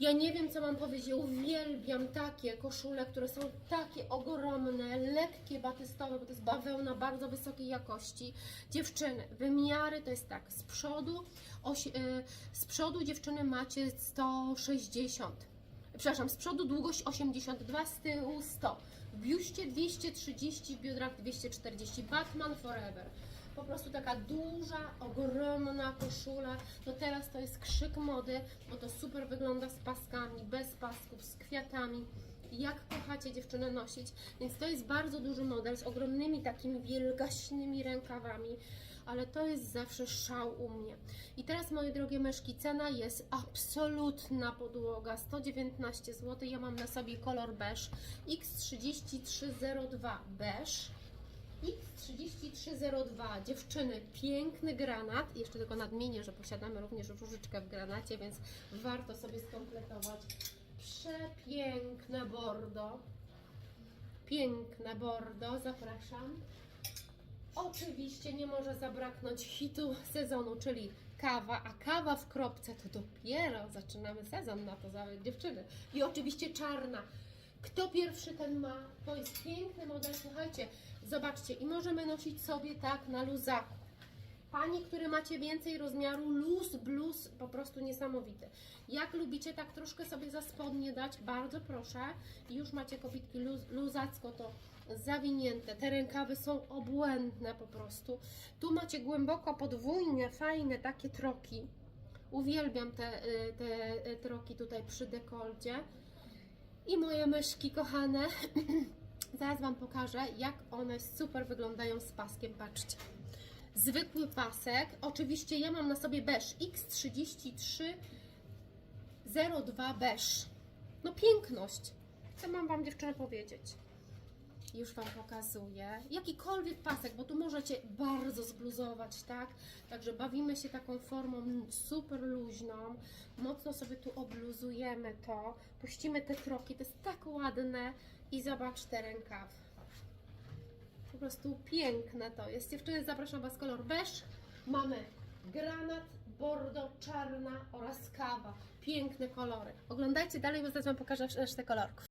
Ja nie wiem, co mam powiedzieć. Uwielbiam takie koszule, które są takie ogromne, lekkie, batystowe, bo to jest bawełna bardzo wysokiej jakości. Dziewczyny, wymiary to jest tak, z przodu, osi, y, z przodu dziewczyny macie 160. Przepraszam, z przodu długość 82, z tyłu 100. W biuście 230, w biodrach 240. Batman Forever. Po prostu taka duża, ogromna koszula. No teraz to jest krzyk mody, bo to super wygląda z paskami, bez pasków, z kwiatami. Jak kochacie dziewczyny nosić, więc to jest bardzo duży model z ogromnymi takimi wielgaśnymi rękawami, ale to jest zawsze szał u mnie. I teraz moje drogie myszki, cena jest absolutna podłoga, 119 zł. Ja mam na sobie kolor beż X3302 beż. X3302, dziewczyny, piękny granat. Jeszcze tylko nadmienię, że posiadamy również różyczkę w granacie, więc warto sobie skompletować. Przepiękne bordo. Piękne bordo, zapraszam. Oczywiście nie może zabraknąć hitu sezonu, czyli kawa, a kawa w kropce to dopiero zaczynamy sezon na to za dziewczyny. I oczywiście czarna. Kto pierwszy, ten ma. To jest piękny model, słuchajcie, zobaczcie, i możemy nosić sobie tak na luzaku. Pani, które macie więcej rozmiaru, luz, bluz, po prostu niesamowity. Jak lubicie tak troszkę sobie za spodnie dać, bardzo proszę. Już macie kobitki luz, luzacko to zawinięte. Te rękawy są obłędne po prostu. Tu macie głęboko podwójne, fajne takie troki. Uwielbiam te, y, te y, troki tutaj przy dekolcie. I moje myszki kochane. Zaraz Wam pokażę, jak one super wyglądają z paskiem. Patrzcie. Zwykły pasek. Oczywiście ja mam na sobie beż X33 02 beż. No piękność. Co mam Wam dziewczyny powiedzieć? Już Wam pokazuję. Jakikolwiek pasek, bo tu możecie bardzo zbluzować, tak? Także bawimy się taką formą super luźną. Mocno sobie tu obluzujemy to. Puścimy te troki, to jest tak ładne. I zobacz te rękawy. Po prostu piękne to jest. Dziewczyny, zapraszam Was kolor beż. Mamy granat, bordo, czarna oraz kawa. Piękne kolory. Oglądajcie dalej, bo zaraz Wam pokażę resztę kolorków.